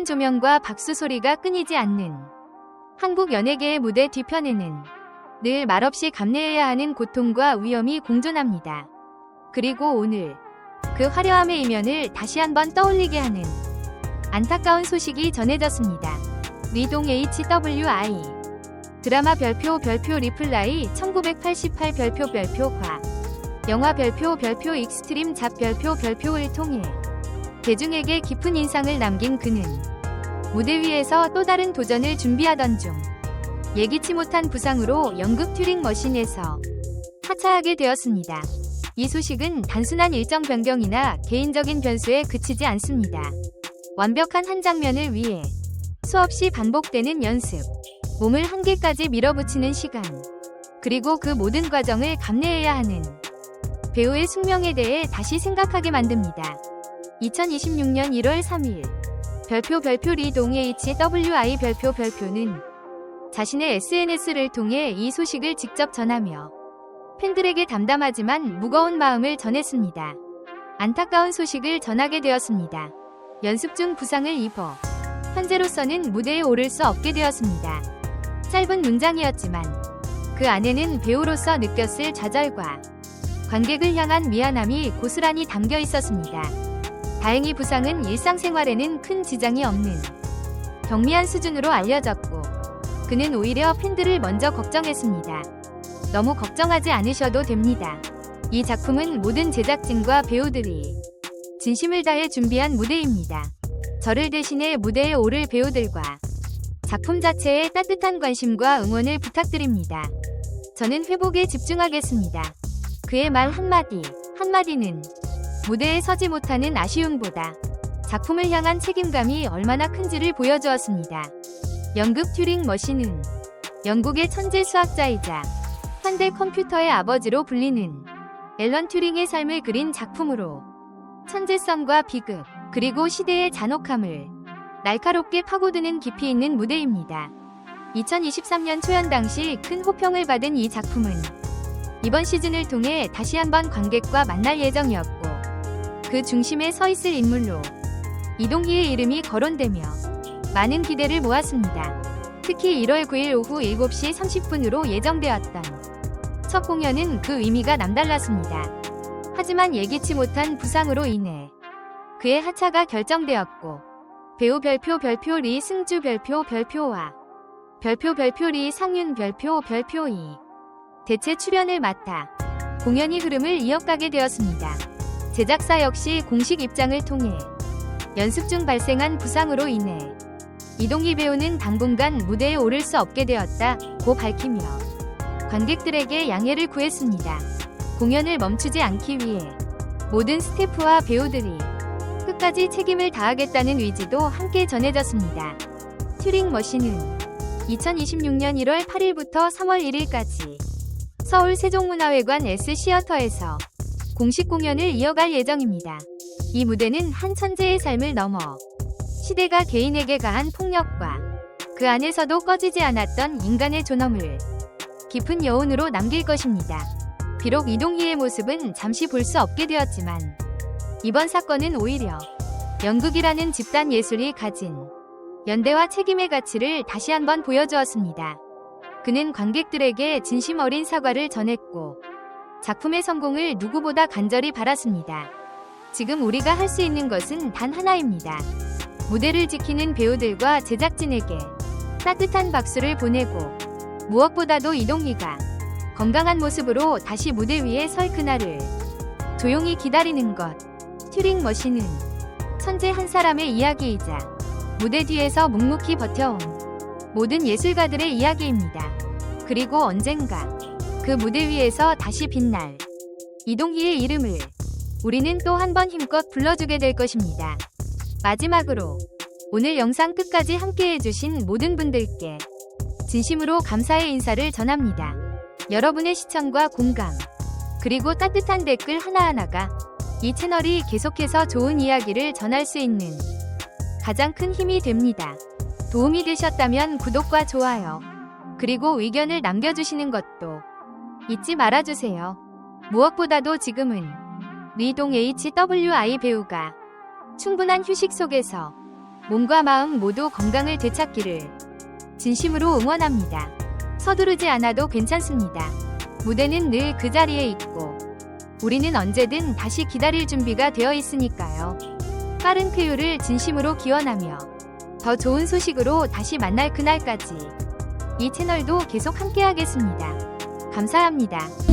화려한 조명과 박수 소리가 끊이지 않는 한국 연예계의 무대 뒤편에는 늘 말없이 감내해야 하는 고통과 위험이 공존합니다. 그리고 오늘 그 화려함의 이면을 다시 한번 떠올리게 하는 안타까운 소식이 전해졌습니다. 리동 HWI 드라마 별표 별표 리플라이 1988 별표 별표화 영화 별표 별표 익스트림 잡 별표 별표를 통해 대중에게 깊은 인상을 남긴 그는 무대 위에서 또 다른 도전을 준비하던 중 예기치 못한 부상으로 연극 튜링 머신에서 하차하게 되었습니다. 이 소식은 단순한 일정 변경이나 개인적인 변수에 그치지 않습니다. 완벽한 한 장면을 위해 수없이 반복되는 연습, 몸을 한계까지 밀어붙이는 시간, 그리고 그 모든 과정을 감내해야 하는 배우의 숙명에 대해 다시 생각하게 만듭니다. 2026년 1월 3일 별표 별표 리동 HWI 별표 별표는 자신의 SNS를 통해 이 소식을 직접 전하며 팬들에게 담담하지만 무거운 마음을 전했습니다. 안타까운 소식을 전하게 되었습니다. 연습 중 부상을 입어 현재로서는 무대에 오를 수 없게 되었습니다. 짧은 문장이었지만 그 안에는 배우로서 느꼈을 좌절과 관객을 향한 미안함이 고스란히 담겨 있었습니다. 다행히 부상은 일상생활에는 큰 지장이 없는 경미한 수준으로 알려졌고 그는 오히려 팬들을 먼저 걱정했습니다. 너무 걱정하지 않으셔도 됩니다. 이 작품은 모든 제작진과 배우들이 진심을 다해 준비한 무대입니다. 저를 대신해 무대에 오를 배우들과 작품 자체에 따뜻한 관심과 응원을 부탁드립니다. 저는 회복에 집중하겠습니다. 그의 말 한마디, 한마디는 무대에 서지 못하는 아쉬움보다 작품을 향한 책임감이 얼마나 큰지를 보여주었습니다. 연극 튜링 머신은 영국의 천재 수학자이자 현대 컴퓨터의 아버지로 불리는 앨런 튜링의 삶을 그린 작품으로 천재성과 비극, 그리고 시대의 잔혹함을 날카롭게 파고드는 깊이 있는 무대입니다. 2023년 초연 당시 큰 호평을 받은 이 작품은 이번 시즌을 통해 다시 한번 관객과 만날 예정이었고 그 중심에 서 있을 인물로 이동희의 이름이 거론되며 많은 기대를 모았습니다. 특히 1월 9일 오후 7시 30분으로 예정되었던 첫 공연은 그 의미가 남달랐습니다. 하지만 예기치 못한 부상으로 인해 그의 하차가 결정되었고 배우 별표 별표 리 승주 별표 별표와 별표 별표 리 상윤 별표 별표 이 대체 출연을 맡아 공연이 흐름을 이어가게 되었습니다. 제작사 역시 공식 입장을 통해 연습 중 발생한 부상으로 인해 이동희 배우는 당분간 무대에 오를 수 없게 되었다고 밝히며 관객들에게 양해를 구했습니다. 공연을 멈추지 않기 위해 모든 스태프와 배우들이 끝까지 책임을 다하겠다는 의지도 함께 전해졌습니다. 튜링 머신은 2026년 1월 8일부터 3월 1일까지 서울 세종문화회관 S시어터에서 공식 공연을 이어갈 예정입니다. 이 무대는 한 천재의 삶을 넘어 시대가 개인에게 가한 폭력과 그 안에서도 꺼지지 않았던 인간의 존엄을 깊은 여운으로 남길 것입니다. 비록 이동희의 모습은 잠시 볼 수 없게 되었지만 이번 사건은 오히려 연극이라는 집단 예술이 가진 연대와 책임의 가치를 다시 한번 보여주었습니다. 그는 관객들에게 진심 어린 사과를 전했고 작품의 성공을 누구보다 간절히 바랐습니다. 지금 우리가 할 수 있는 것은 단 하나입니다. 무대를 지키는 배우들과 제작진에게 따뜻한 박수를 보내고 무엇보다도 이동희가 건강한 모습으로 다시 무대 위에 설 그날을 조용히 기다리는 것. 튜링 머신은 천재 한 사람의 이야기이자 무대 뒤에서 묵묵히 버텨온 모든 예술가들의 이야기입니다. 그리고 언젠가 그 무대 위에서 다시 빛날 이동희의 이름을 우리는 또 한 번 힘껏 불러주게 될 것입니다. 마지막으로 오늘 영상 끝까지 함께 해주신 모든 분들께 진심으로 감사의 인사를 전합니다. 여러분의 시청과 공감, 그리고 따뜻한 댓글 하나하나가 이 채널이 계속해서 좋은 이야기를 전할 수 있는 가장 큰 힘이 됩니다. 도움이 되셨다면 구독과 좋아요, 그리고 의견을 남겨주시는 것도 잊지 말아주세요. 무엇보다도 지금은 리동 HWI 배우가 충분한 휴식 속에서 몸과 마음 모두 건강을 되찾기를 진심으로 응원합니다. 서두르지 않아도 괜찮습니다. 무대는 늘 그 자리에 있고 우리는 언제든 다시 기다릴 준비가 되어 있으니까요. 빠른 쾌유를 진심으로 기원하며 더 좋은 소식으로 다시 만날 그날까지 이 채널도 계속 함께하겠습니다. 감사합니다.